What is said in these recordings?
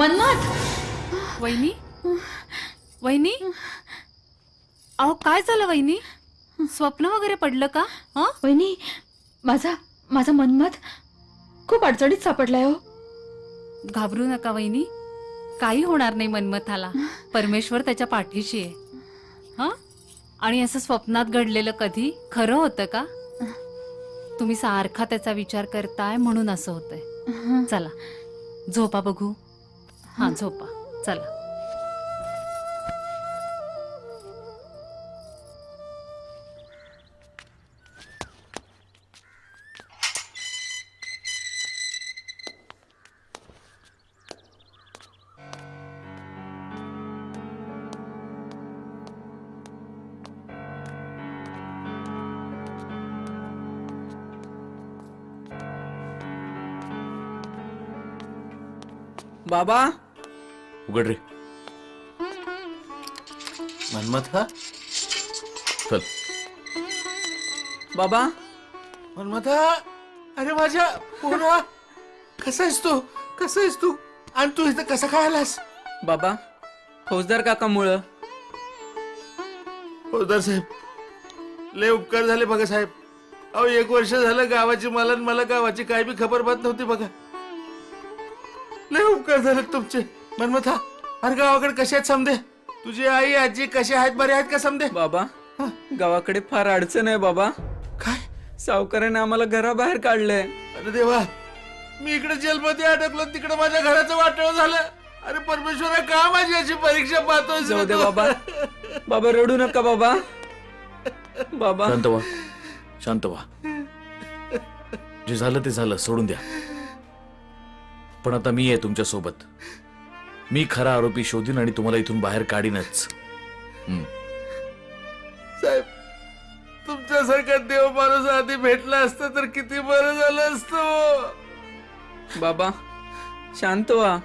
मनमथ वहिनी? वहिनी? अहो काय झालं वहिनी? स्वप्न वगैरे पडलं का? हं? वहिनी माझा माझा मनमथ खूप अडचणीत सापडलाय हो. घाबरू नका वहिनी. काही होणार नाही मनमथाला. परमेश्वर त्याच्या पाठीशी आहे. हं? आणि असं स्वप्नात घडलेलं कधी खरं होतं का? तुम्ही सारखा त्याचा विचार करताय म्हणून असं होतंय. चला झोपा बघू. हा झोपा चला बाबा उघड रे. मनमथ हा चल. बाबा? मनमथा? अरे माझ्या पोरा. कसा आहेस तू? कसा आहेस तू? आणि तू इथं कसा काय आलास? बाबा फौजदार काकामुळं. फौजदार साहेब लय उपकार झाले बघा साहेब. अहो एक वर्ष झालं गावाची मला आणि मला गावाची काय बी खबर पाहत नव्हती बघा. लय उपकार झाले तुमचे. मनमथा अरे गावाकडे कसे आहेत समदे? तुझी आई आजी कसे आहेत बरे आहेत का समदे? बाबा गावाकडे फार अडचण आहे बाबा. काय? सावकाराने आम्हाला घराबाहेर काढलंय. अरे देवा मी इकडे जेलमध्ये अडकलो तिकडे माझ्या घराचं वाटळ झालं. अरे परमेश्वरा का माझी याची परीक्षा पाहतोय जाऊ दे बाबा. बाबा रडू नका बाबा. बाबा. शांत व्हा. शांत व्हा. जे झालं ते झालं सोडून द्या. पण आता मी आहे तुमच्यासोबत मी खरा आरोपी शोधीन आणि तुम्हाला इथून बाहेर काढीनच. साहेब तुमच्यासारखा देव माणूस आधी भेटला असता तर किती बरं झालं असतं बाबा शांत व्हा.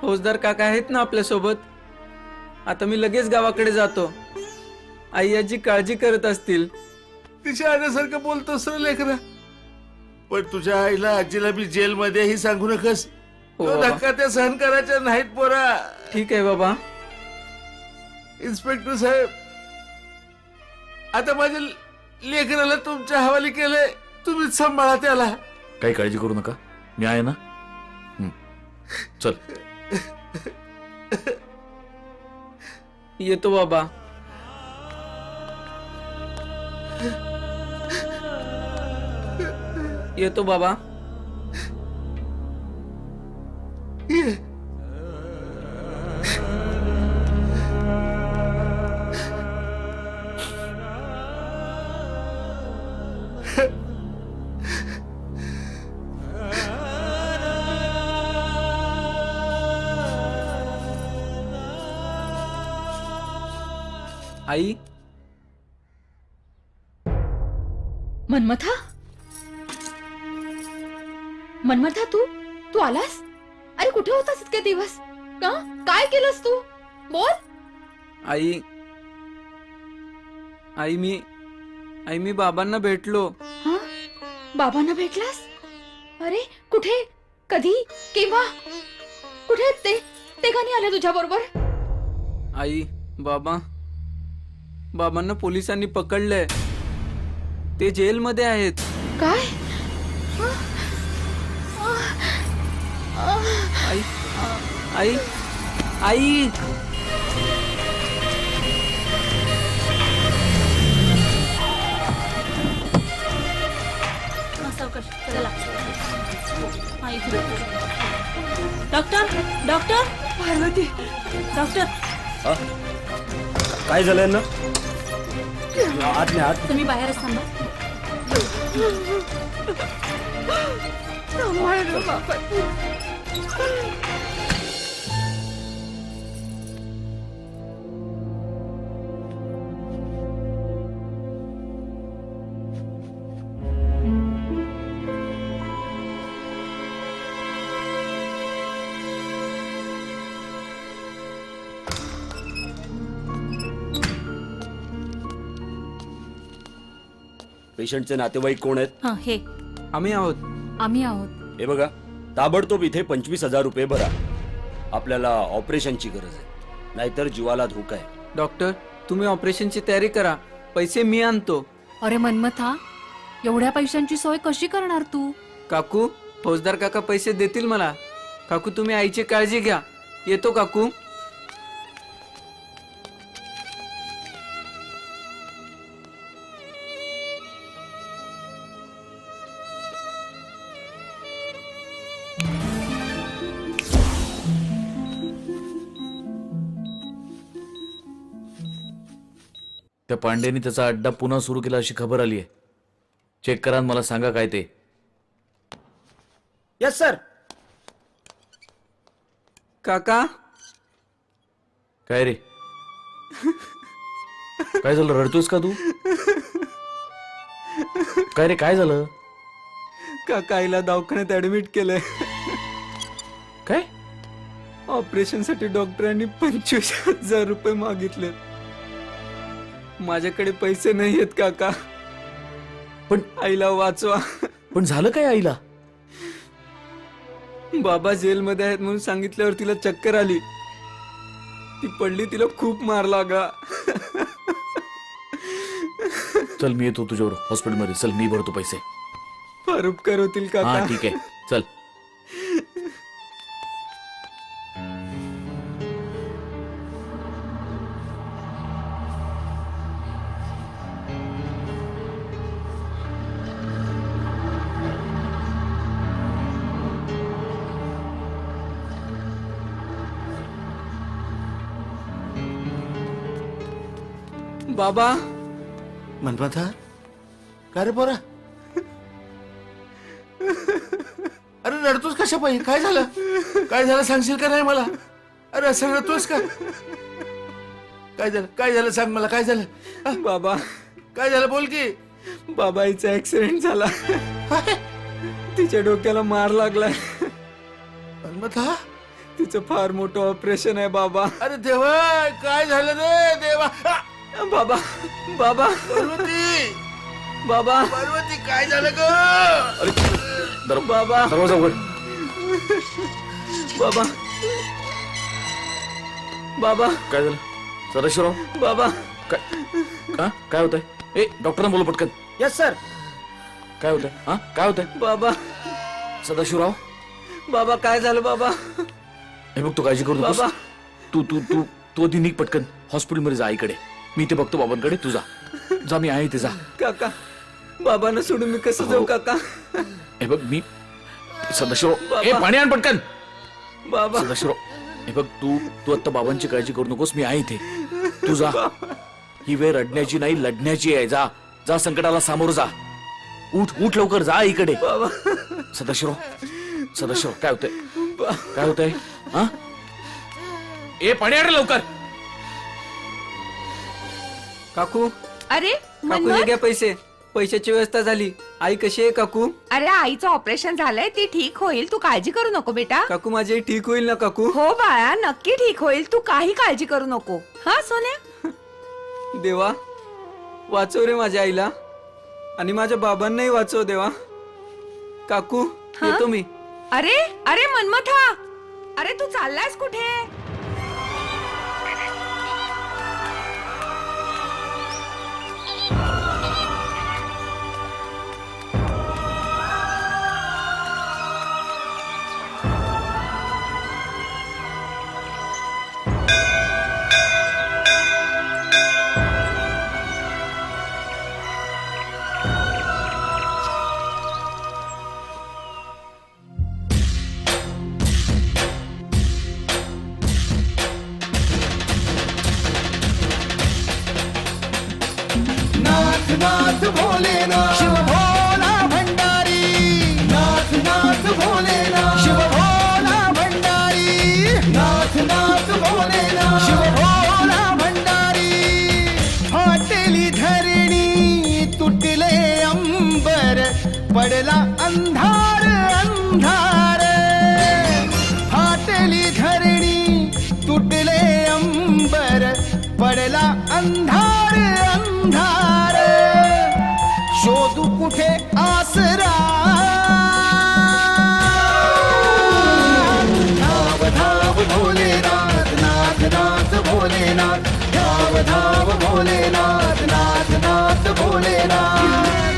फौजदार काका आहेत ना आपल्यासोबत आता मी लगेच गावाकडे जातो. आई आजी काळजी करत असतील. तिच्या आण्यासारखं बोलतोस रे लेकरा. पण तुझ्या आईला आजीला बी जेलमध्ये ही सांगू नकस. हो तो बाबा. धक्का त्या सहन करायच्या नाहीत पोरा. ठीक आहे बाबा. इन्स्पेक्टर साहेब आता माझ्या लेकराला तुमच्या हवाली केलंय तुम्हीच सांभाळा त्याला. काही काळजी करू नका. मी आहे ना. चल. येतो बाबा. येतो बाबा. आई? मनमथा? मनमथा तू? तू आलास? अरे कुठे होतास इतके दिवस? का? काय केलंस तू? बोल. आई. आई मी आई मी बाबांना भेटलो. हा? बाबांना भेटलास? अरे कुठे? कधी? केव्हा? कुठे? आहेत ते ते का नाही आले तुझ्या बरोबर? आई बाबा. बाबांना पोलिसांनी पकडलंय. ते जेलमध्ये आहेत. काय? आई आई. आई डॉक्टर डॉक्टर पार्वती डॉक्टर काय झालंय ना आत नाही आत? तुम्ही बाहेरच थांबा. सांभाळ रे पेशंटचे नातेवाईक कोण आहेत? हा हे. आम्ही आहोत. आम्ही आहोत. हे बघा ताबडतोब इथे पंचवीस हजार रुपये भरा. आपल्याला ऑपरेशनची गरज आहे. नाहीतर जीवाला धोका आहे. डॉक्टर तुम्ही ऑपरेशनची तयारी करा. पैसे मी आणतो. अरे मन्मथा एवढ्या पैशांची सोय कशी करणार तू? काकू फौजदार काका पैसे देतील मला. काकू तुम्ही आईची काळजी घ्या. येतो काकू. पांडेनी त्याचा अड्डा पुन्हा सुरू केला अशी खबर आली आहे. चेक करा आणि मला सांगा काय ते. यस सर काका? काय रे? काय झालं? रडतोयस का तू? काय रे काय झालं? काका आईला दवाखान्यात ऍडमिट केलंय. काय? ऑपरेशनसाठी डॉक्टरांनी पंचवीस हजार रुपये मागितले माझ्याकडे पैसे नाही आहेत काका. पण आईला वाचवा. पण झालं काय आईला? बाबा जेलमध्ये आहेत म्हणून सांगितल्यावर तिला चक्कर आली. ती पडली तिला खूप मार लागा चल मी येतो तुझ्यावर. हॉस्पिटलमध्ये. चल मी भरतो पैसे. फार उपकार होतील हा काका ठीक आहे. चल. बाबा. मनमथा काय रे पोरा? अरे रडतोस कशा पाहिजे काय झालं? काय झालं सांगशील का नाही मला? अरे असं रडतोस का? काय झालं? काय झालं सांग मला? काय झालं? हा? बाबा. काय झालं? बोल की. बाबा आईचा ऍक्सिडेंट झाला तिच्या डोक्याला मार लागलाय मनमथा तिचं फार मोठं ऑपरेशन आहे बाबा. अरे देवा काय झालं रे? देवा. आ! बाबा बाबा. पार्वती! बाबा. पार्वती काय झालं ग? बाबा. दरवाजा उघड. बाबा. बाबा. काय झालं? सदाशिवराव? बाबा. काय हा? काय होतंय? ए डॉक्टरांना बोल पटकन. यस सर काय होतंय? हा? काय होतंय? बाबा. सदाशिवराव? बाबा काय झालं बाबा? हे बघ तू काळजी करू नकोस. बाबा. तू तू तू तू आधी निघ पटकन. हॉस्पिटलमध्ये जा आईकडे मी ते बघतो बाबांकडे तू जा. जा मी आहे ते जा. काका बाबांना सोडून मी कसं जाऊ काका? हे बघ मी ए बाबा. पाणी आण पटकन. बाबा. सदाशिवराव हे बघ तू तू आता बाबांची काळजी करू नकोस मी आहे इथे. तू जा. ही वेळ रडण्याची नाही लढण्याची आहे. जा जा संकटाला सामोर जा. उठ उठ लवकर जा इकडे. बाबा. सदाशिवराव सदाशिवराव काय होतंय? काय होतंय? हा? ए पाणी आण रे लवकर. काकू? अरे काकू? हे घ्या पैसे. पैशाची व्यवस्था झाली. आई कशी आहे काकू? अरे आईचं ऑपरेशन झालंय ती ठीक होईल. तू काळजी करू नको बेटा. काकू माझी ठीक होईल ना काकू? हो बाळा नक्की ठीक होईल. तू काही काळजी करू नको. हा सोन्या? देवा वाचव रे माझ्या आईला. आणि माझ्या बाबांनाही वाचव देवा. काकू येतो मी. अरे अरे मनमथा! अरे तू चाललायस कुठे? नाथ नाथ शोधू कुठे आसरा? धाव धाव भोलेनाथ नाथ नाथ भोलेनाथ. धाव धाव भोलेनाथ नाथ नाथ भोलेनाथ.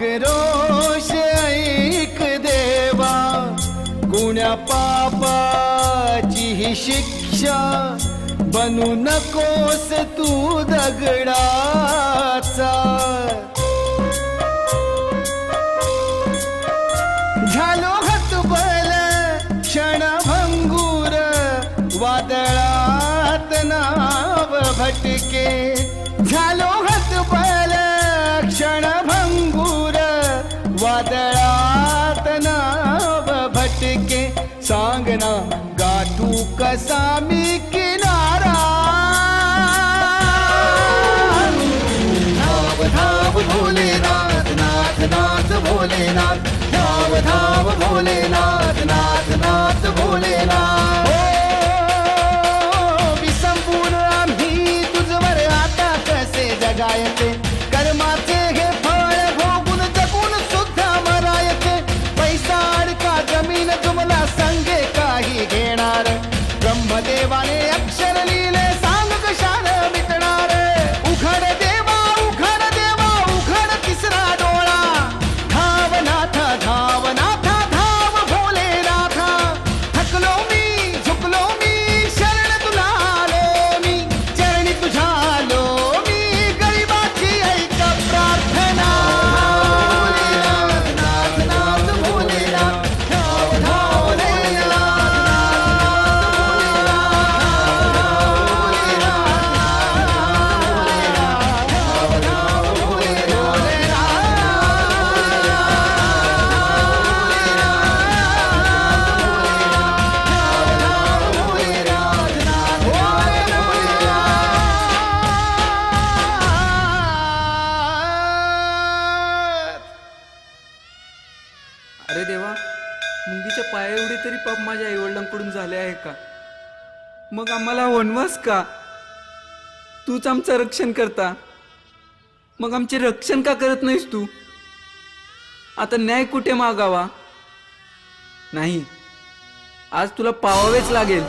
आक्रोश ऐक देवा। गुण्या पापाची ही शिक्षा। बनू नकोस तू दगडाचा। झालो हतबल क्षणभंगूर वादळात नाव भटके। झालो कसा मी किनारा धाव धाव भोलेनाथ नाथ नाथ भोलेनाथ धाव धाव भोलेनाथ नाथ नाथ भोलेनाथ का? मग आम्हाला वनवास का? तूच आमचं रक्षण करता. मग आमचे रक्षण का करत नाहीस तू? आता न्याय कुठे मागावा? नाही. आज तुला पावावेच लागेल.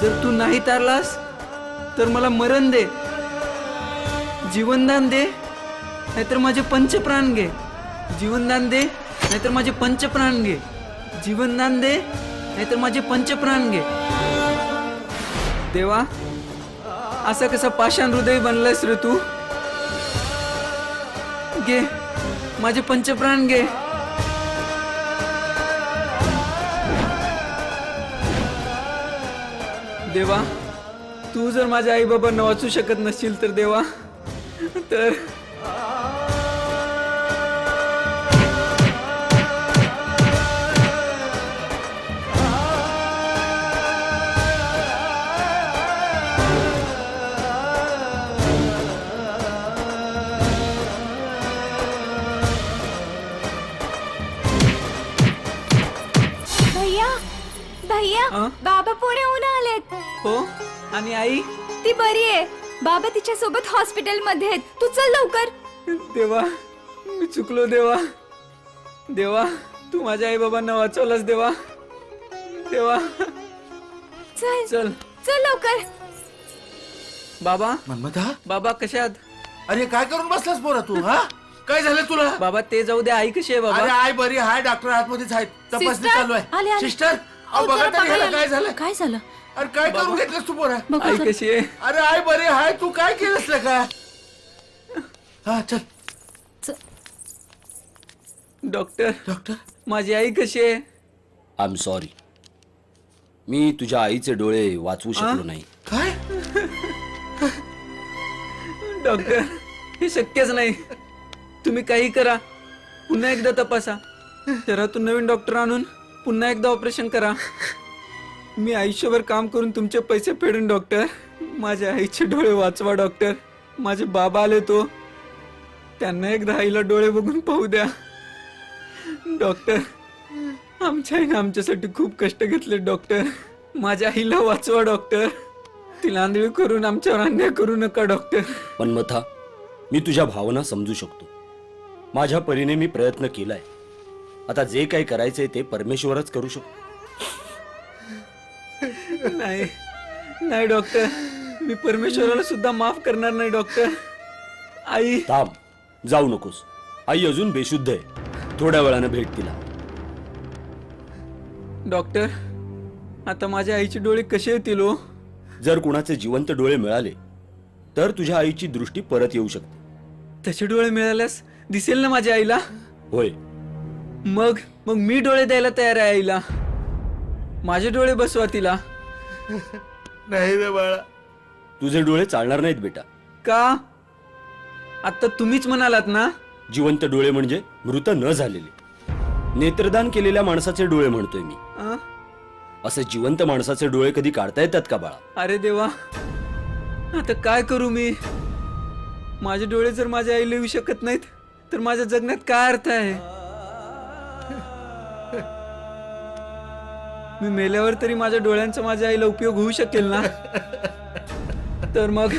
जर तू नाही तारलास तर मला मरण दे. जीवनदान दे नाहीतर माझे पंचप्राण घे. जीवनदान दे नाहीतर माझे पंचप्राण घे. जीवनदान दे नाहीतर माझे पंचप्राण घे. देवा असं कसं पाषाण हृदय बनलायस रे तू? घे माझे पंचप्राण घे. देवा तू जर माझ्या आई बाबांना वाचू शकत नसशील तर देवा तर आई. ती बरी आहे. बाबा तिच्या सोबत हॉस्पिटलमध्ये आहेत. तू चल लवकर. देवा मी चुकलो देवा. देवा तू माझ्या आई बाबांना वाचवलास देवा. देवा. चल. चल. चल लवकर. बाबा. मन्मथा बाबा कशात अरे काय करून बसलास पोरा तू हा? काय झालं तुला? बाबा ते जाऊ दे. आई कशी आहे अरे बाबा आय बरी हाय डॉक्टर आतमध्येच आहेत तपासणी सिस्टर, चालू आले, आहे. आले. सिस्टर अहो, बघा जरा तरी ह्याला बघायला. काय झालं? काय झालं? अरे काय करून घेतलंस तू पोरा? बघू आई. कशी आहे? अरे आय बरी हाय तू काय केलंस का हा चल. Doctor doctor? माझी आई कशी आहे? आय एम सॉरी मी तुझ्या आईचे डोळे वाचवू शकलो नाही. काय? डॉक्टर हे शक्यच नाही. तुम्ही काही करा. पुन्हा एकदा तपासा. शहरातून नवीन डॉक्टर आणून पुन्हा एकदा ऑपरेशन करा. मी आयुष्यभर काम करून तुमचे पैसे फेडून डॉक्टर. माझ्या आईचे डोळे वाचवा डॉक्टर. माझे बाबा आले तो. त्यांना एकदा आईला डोळे बघून पाहू द्या. डॉक्टर आमच्या आईनं आमच्यासाठी खूप कष्ट घेतले डॉक्टर. माझ्या आईला वाचवा डॉक्टर. तिला आंधळी करून आमच्यावर अन्याय करू नका डॉक्टर. मन्मथा मी तुझ्या भावना समजू शकतो. माझ्या परीने मी प्रयत्न केलाय. आता जे काही करायचंय ते परमेश्वरच करू शकतो. नाही. नाही डॉक्टर मी परमेश्वराला सुद्धा माफ करणार नाही डॉक्टर आई. थांब. जाऊ नकोस. आई अजून बेशुद्ध आहे. थोड्या वेळानं भेट तिला. डॉक्टर आता माझ्या आईचे डोळे कसे येतील हो? जर कुणाचे जिवंत डोळे मिळाले तर तुझ्या आईची दृष्टी परत येऊ शकते. तसे डोळे मिळाल्यास दिसेल ना माझ्या आईला? होय. मग मग मी डोळे द्यायला तयार आहे आईला. माझे डोळे बसवा तिला. नाही रे बाळा. तुझे डोळे चालणार नाहीत बेटा. का? आता तुम्हीच म्हणालात ना? जिवंत डोळे म्हणजे मृत न झालेले. नेत्रदान केलेल्या माणसाचे डोळे म्हणतोय मी. अं? असे जिवंत माणसाचे डोळे कधी काढता येतात का बाळा? अरे देवा. आता काय करू मी? माझे डोळे जर माझ्या आईला येऊ शकत नाहीत तर माझ्या जगण्यात काय अर्थ आहे? मी मेल्यावर तरी माझ्या डोळ्यांचा माझ्या आईला उपयोग होऊ शकेल ना? तर मग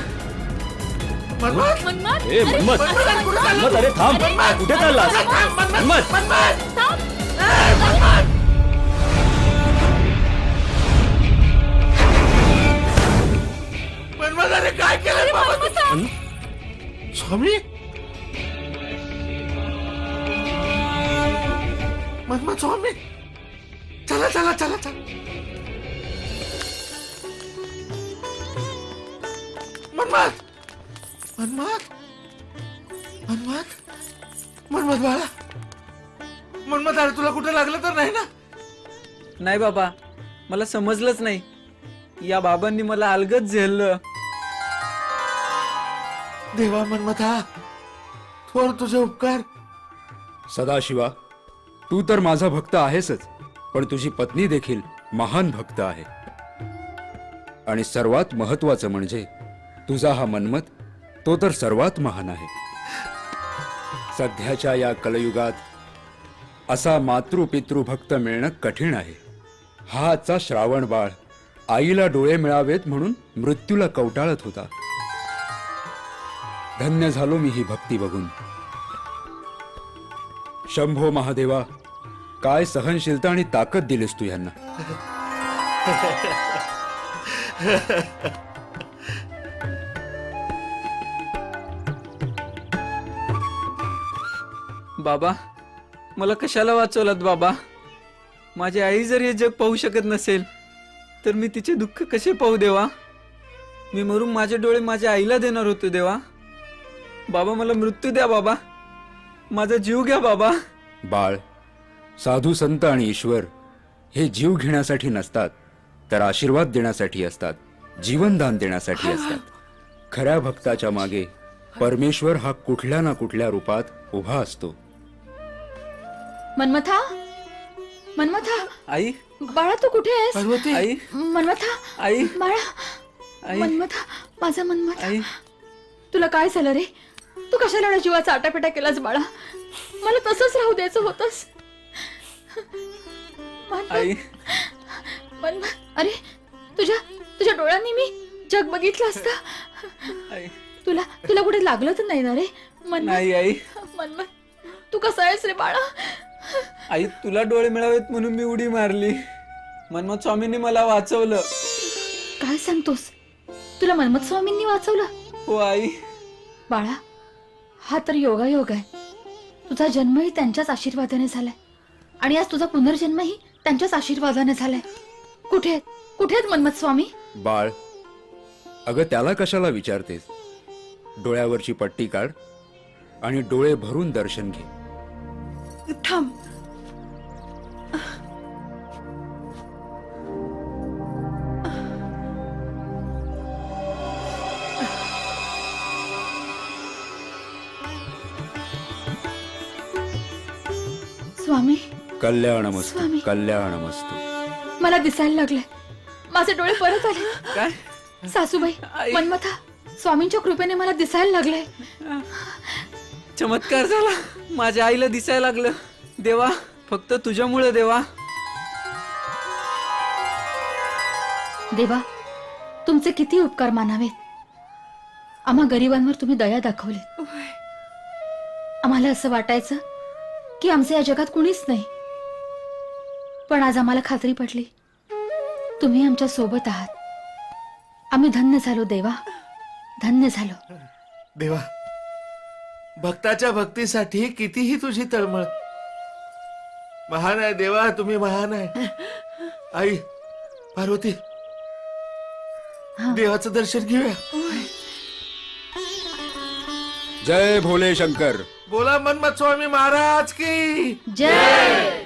ए मन्मथ मन्मथ अरे थांब. कुठे चाललास? मन्मथ मनमताने काय केलं बाबा तू? स्वामी? स्वामी? चला चला चला चला. मनमत मनमत मनमत मनमत बाळा. मनमत अरे तुला कुठे लागलं तर नाही ना? नाही बाबा मला समजलंच नाही. या बाबांनी मला अलगद झेललं. देवा मनमथा थोर तुझे उपकार. सदाशिवा तू तर माझा भक्त आहेसच. पण तुझी पत्नी देखील महान भक्त आहे. आणि सर्वात महत्वाचं म्हणजे तुझा हा मनमत तो तर सर्वात महान आहे. सध्याच्या या कलयुगात असा मातृपितृ भक्त मिळणं कठीण आहे. हा आजचा श्रावण बाळ आईला डोळे मिळावेत म्हणून मृत्यूला कवटाळत होता. धन्य झालो मी ही भक्ती बघून. शंभो महादेवा काय सहनशीलता आणि ताकद दिलीस तू यांना बाबा मला कशाला वाचवलात बाबा? माझी आई जर हे जग पाहू शकत नसेल तर मी तिचे दुःख कसे पाहू देवा? मी मरून माझे डोळे माझ्या आईला देणार होतो देवा. बाबा मला मृत्यू द्या बाबा. माझा जीव घ्या बाबा. बाळ साधू संत आणि ईश्वर हे जीव घेण्यासाठी नसतात तर आशीर्वाद देण्यासाठी असतात जीवनदान देण्यासाठी असतात. खऱ्या भक्ताच्या मागे परमेश्वर हा कुठल्या ना कुठल्या रूपात उभा असतो. मनमथा? मनमथा? आई? बाळा तू कुठे आहेस? पार्वती? आई? मनमथा? आई? बाळा आई? मनमथा माझा मनमथा. आई? तुला काय झालं रे? तू कशाला जीवाचा आटापिटा केलास बाळा? मला तसंच राहू द्यायचं होतस. आई. अरे तुझ्या तुझ्या डोळ्यांनी मी जग बघितलं असतं. आई. तुला तुला कुठे लागलं तर नाही ना रे? मन नाही आई. मनमत तू कसा आहेस रे बाळा? आई तुला डोळे मिळावेत म्हणून मी उडी मारली. मनमत स्वामींनी मला वाचवलं. काय सांगतोस? तुला मनमत स्वामींनी वाचवलं? हो आई. बाळा हा तर योगायोग आहे. तुझा जन्मही त्यांच्याच आशीर्वादाने झालाय. आणि आज तुझा पुनर्जन्मही त्यांच्याच आशीर्वादाने झालाय. कुठे आहेत? कुठे आहेत मनमत स्वामी? बाळ अगं त्याला कशाला विचारतेस? डोळ्यावरची पट्टी काढ आणि डोळे भरून दर्शन घे. थांब. कल्याणमस्तु स्वामी. कल्याणमस्तु. मला दिसायला लागले माझे डोळे परत आले. काय? सासूबाई आई. मनमथा स्वामींच्या कृपेने मला दिसायला लागलंय. चमत्कार झाला. माझ्या आईला दिसायला लागलं. देवा फक्त तुझ्यामुळे देवा. देवा तुमचे किती उपकार मानावेत. आम्हा गरिबांवर तुम्ही दया दाखवली आम्हाला असं वाटायचं की आमचे या जगात कुणीच नाही. पण आज आम्हाला खात्री पटली तुम्ही आमच्यासोबत आहात. आम्ही धन्य झालो देवा. धन्य झालो. देवा भक्ताच्या भक्तीसाठी कितीही तुझी तळमळ. महान आहे देवा तुम्ही महान आहे. आई पार्वती देवाचं दर्शन घेऊया. जय भोले शंकर. बोला मनमत स्वामी महाराज की. जय.